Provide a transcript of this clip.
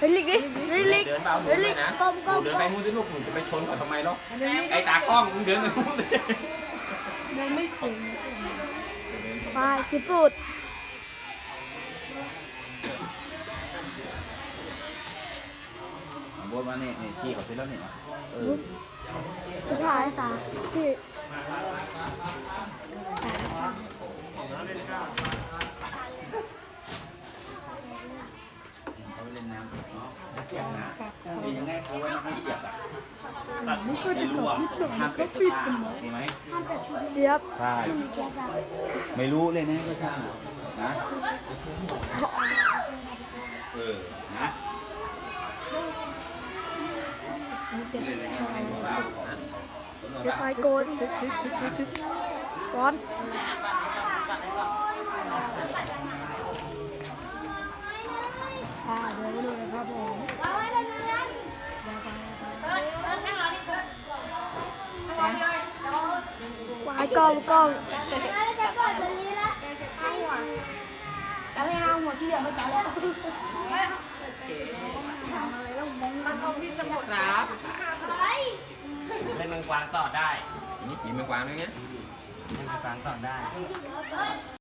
ฮ้ยลิกดิเฮ้ยลิกเดินเบาหนูเฮ้ยเลลิยกนะก้มหก้นูมเดินก้ไปมมูนสิลูกหนูจะไปชนเขาทำไมเนาะไอ้ตากล้องมึงเดินไปมูนเลยยังไม่ถึงไปคือสุดบนมาเนี่ยนี่ขี่เขาเสร็จแล้วเนี่ยเออสุดท้ายสาที่ เล่นน้ำเนาะเปียกนะนี่ยังไงเขาไว้ให้เปียกอะตัดให้รวมห้ามเป็ดผ้าโอเคไหมเดี๋ยวใช่ไม่รู้เลยนะก็ช่างนะเออนะเดี๋ยวไปโกนก้อน อ่าเดี๋ยวไปดูนะครับผม วายกล้องกล้องแล้วไม่เอาหัวที่เหลือไม่ต่อแล้วเล่นมังกวางต่อได้ นี่ขี่มังกวางด้วยเงี้ยเล่นมังกวางต่อได้